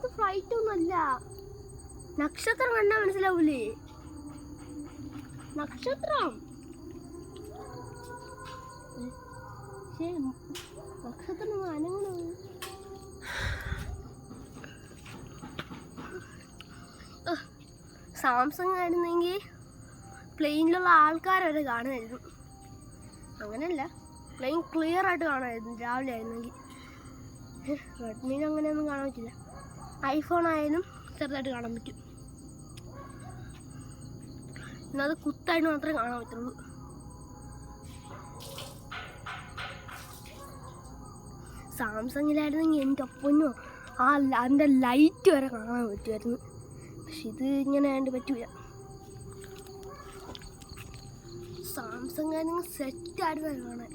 അത് ഫ്ലൈറ്റ് ഒന്നുമല്ല നക്ഷത്രം കണ്ടാ മനസ്സിലാവൂലേ? നക്ഷത്രം? നക്ഷത്രം അനങ്ങണ? സാംസങ് ആയിരുന്നെങ്കിൽ പ്ലെയിനിലുള്ള ആൾക്കാർ വരെ കാണുമായിരുന്നു. അങ്ങനെയല്ല പ്ലെയിൻ ക്ലിയർ ആയിട്ട് കാണുമായിരുന്നു രാവിലെ ആയിരുന്നെങ്കിൽ റെഡ്മിയിൽ അങ്ങനെയൊന്നും കാണാൻ പറ്റില്ല. ഐഫോൺ ആയാലും ചെറുതായിട്ട് കാണാൻ പറ്റും. എന്നത് കുത്തായിട്ട് മാത്രമേ കാണാൻ പറ്റുള്ളൂ. സാംസങ്ങിലായിരുന്നെങ്കിൽ എന്റെ ഒപ്പൊന്നോ ആ അതിന്റെ ലൈറ്റ് വരെ കാണാൻ പറ്റുമായിരുന്നു. പക്ഷെ ഇത് ഇങ്ങനെ ആയതുകൊണ്ട് പറ്റൂല. സാംസങ് ആയിരുന്നെങ്കിൽ സെറ്റായിരുന്നു കാണാൻ